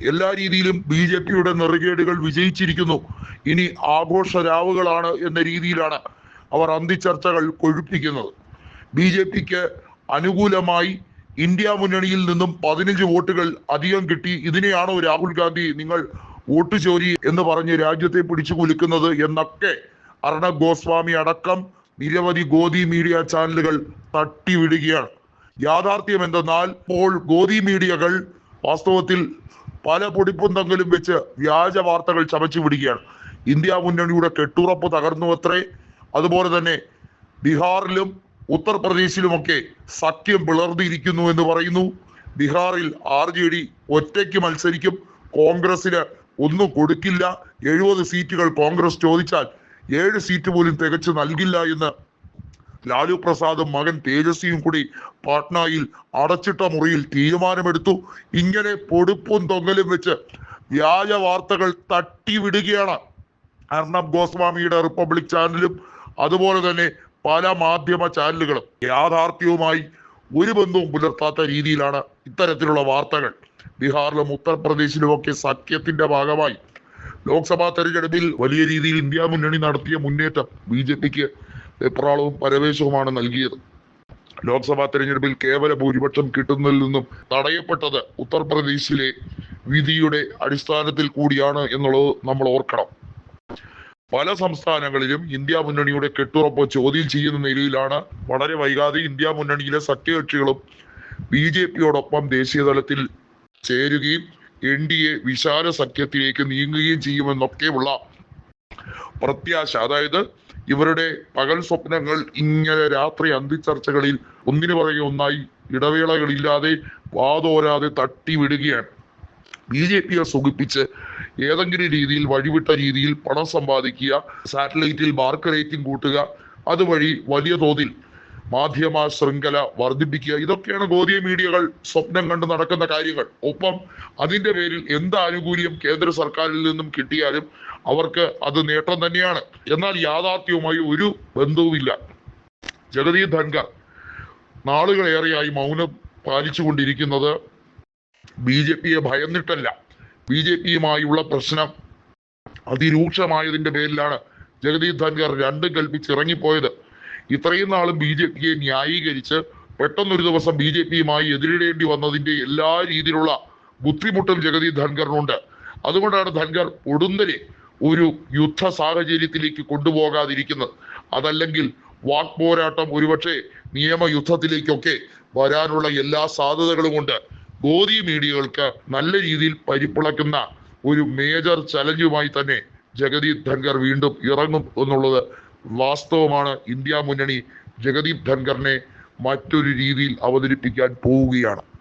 എല്ലാ രീതിയിലും B J പിയുടെ നെറുകേടുകൾ വിജയിച്ചിരിക്കുന്നു. ഇനി ആഘോഷ രാവുകളാണ് എന്ന രീതിയിലാണ് അവർ അന്തിച്ചർച്ചകൾ കൊഴുപ്പിക്കുന്നത്. ബി ജെ പിക്ക് അനുകൂലമായി ഇന്ത്യ മുന്നണിയിൽ നിന്നും പതിനഞ്ച് വോട്ടുകൾ അധികം കിട്ടി. ഇതിനെയാണോ രാഹുൽ ഗാന്ധി നിങ്ങൾ വോട്ട് ചോരി എന്ന് പറഞ്ഞ് രാജ്യത്തെ പിടിച്ചു കുലുക്കുന്നത് എന്നൊക്കെ അർണബ് ഗോസ്വാമി അടക്കം നിരവധി ഗോദി മീഡിയ ചാനലുകൾ തട്ടിവിടുകയാണ്. യാഥാർത്ഥ്യം എന്തെന്നാൽ ഇപ്പോൾ ഗോദി മീഡിയകൾ വാസ്തവത്തിൽ പല പൊടിപ്പുന്തങ്ങളും വെച്ച് വ്യാജ വാർത്തകൾ ചമച്ചു പിടിക്കുകയാണ് ഇന്ത്യ മുന്നണിയുടെ കെട്ടുറപ്പ് തകർന്നു അത്രേ അതുപോലെ തന്നെ ബീഹാറിലും ഉത്തർപ്രദേശിലുമൊക്കെ സഖ്യം പിളർന്നിരിക്കുന്നു എന്ന് പറയുന്നു. ബീഹാറിൽ ആർ ജെ ഡി ഒറ്റയ്ക്ക് മത്സരിക്കും. കോൺഗ്രസിന് ഒന്നും കൊടുക്കില്ല. എഴുപത് സീറ്റുകൾ കോൺഗ്രസ് ചോദിച്ചാൽ ഏഴ് സീറ്റ് പോലും തികച്ചു നൽകില്ല എന്ന് ലാലു പ്രസാദും മകൻ തേജസ്വിയും കൂടി പാട്നയിൽ അടച്ചിട്ട മുറിയിൽ തീരുമാനമെടുത്തു. ഇങ്ങനെ പൊടുപ്പും തൊങ്ങലും വെച്ച് വ്യാജ വാർത്തകൾ തട്ടിവിടുകയാണ് അർണബ് ഗോസ്വാമിയുടെ റിപ്പബ്ലിക് ചാനലും അതുപോലെ തന്നെ പല മാധ്യമ ചാനലുകളും. യാഥാർത്ഥ്യവുമായി ഒരു ബന്ധവും പുലർത്താത്ത രീതിയിലാണ് ഇത്തരത്തിലുള്ള വാർത്തകൾ. ബീഹാറിലും ഉത്തർപ്രദേശിലുമൊക്കെ സഖ്യത്തിന്റെ ഭാഗമായി ലോക്സഭാ തെരഞ്ഞെടുപ്പിൽ വലിയ രീതിയിൽ ഇന്ത്യ മുന്നണി നടത്തിയ മുന്നേറ്റം ബി ജെ പിക്ക് വെപ്രാളവും പരവേശവുമാണ് നൽകിയത്. ലോക്സഭാ തെരഞ്ഞെടുപ്പിൽ കേവല ഭൂരിപക്ഷം കിട്ടുന്നതിൽ നിന്നും തടയപ്പെട്ടത് ഉത്തർപ്രദേശിലെ വിധിയുടെ അടിസ്ഥാനത്തിൽ കൂടിയാണ് എന്നുള്ളത് നമ്മൾ ഓർക്കണം. പല സംസ്ഥാനങ്ങളിലും ഇന്ത്യ മുന്നണിയുടെ കെട്ടുറപ്പ് ചോദ്യം ചെയ്യുന്ന നിലയിലാണ് വളരെ വൈകാതെ ഇന്ത്യ മുന്നണിയിലെ സഖ്യകക്ഷികളും ബി ജെ പിയോടൊപ്പം ദേശീയ തലത്തിൽ ചേരുകയും എൻ ഡി എ വിശാല സഖ്യത്തിലേക്ക് നീങ്ങുകയും ചെയ്യുമെന്നൊക്കെയുള്ള പ്രത്യാശ. അതായത് ഇവരുടെ പകൽ സ്വപ്നങ്ങൾ ഇങ്ങനെ രാത്രി അന്തിച്ചർച്ചകളിൽ ഒന്നിനു പുറകെ ഒന്നായി ഇടവേളകളില്ലാതെ വാതോരാതെ തട്ടി വിടുകയാണ്. ബി ജെ പിയെ സുഖിപ്പിച്ച് ഏതെങ്കിലും രീതിയിൽ വഴിവിട്ട രീതിയിൽ പണം സമ്പാദിക്കുക സാറ്റലൈറ്റിൽ മാർക്ക് റേറ്റിംഗ് കൂട്ടുക അതുവഴി വലിയ തോതിൽ മാധ്യമ ശൃംഖല വർദ്ധിപ്പിക്കുക. ഇതൊക്കെയാണ് ഗോതിയ മീഡിയകൾ സ്വപ്നം കണ്ട് നടക്കുന്ന കാര്യങ്ങൾ. ഒപ്പം അതിന്റെ പേരിൽ എന്ത് ആനുകൂല്യം കേന്ദ്ര സർക്കാരിൽ നിന്നും കിട്ടിയാലും അവർക്ക് അത് നേട്ടം തന്നെയാണ്. എന്നാൽ യാഥാർത്ഥ്യവുമായി ഒരു ബന്ധവുമില്ല. ജഗതി ധൻഖർ നാളുകളേറെയായി മൗനം പാലിച്ചുകൊണ്ടിരിക്കുന്നത് ബി ജെ പിയെ ഭയന്നിട്ടല്ല. ബി ജെ പിയുമായുള്ള പ്രശ്നം അതിരൂക്ഷമായതിന്റെ പേരിലാണ് ജഗദീപ് ധൻഖർ രണ്ടും കൽപ്പിച്ച് ഇറങ്ങിപ്പോയത് ഇത്രയും നാളും ബി ജെ പിയെ ന്യായീകരിച്ച് പെട്ടെന്നൊരു ദിവസം ബി ജെ പിയുമായി എതിരിടേണ്ടി വന്നതിന്റെ എല്ലാ രീതിയിലുള്ള ബുദ്ധിമുട്ടും ജഗദീപ് ധൻഖറിനുണ്ട്. അതുകൊണ്ടാണ് ധൻഖർ ഒടുന്നലെ ഒരു യുദ്ധ സാഹചര്യത്തിലേക്ക് കൊണ്ടുപോകാതിരിക്കുന്നത്. അതല്ലെങ്കിൽ വാക് പോരാട്ടം ഒരുപക്ഷെ നിയമയുദ്ധത്തിലേക്കൊക്കെ വരാനുള്ള എല്ലാ സാധ്യതകളും കൊണ്ട് ഗോദി മീഡിയകൾക്ക് നല്ല രീതിയിൽ പരിപ്പിളക്കുന്ന ഒരു മേജർ ചലഞ്ചുമായി തന്നെ ജഗദീപ് ധൻഖർ വീണ്ടും ഇറങ്ങും എന്നുള്ളത് വാസ്തവമാണ് ഇന്ത്യ മുന്നണി ജഗദീപ് ധൻഖറിനെ മറ്റൊരു രീതിയിൽ അവതരിപ്പിക്കാൻ പോവുകയാണ്.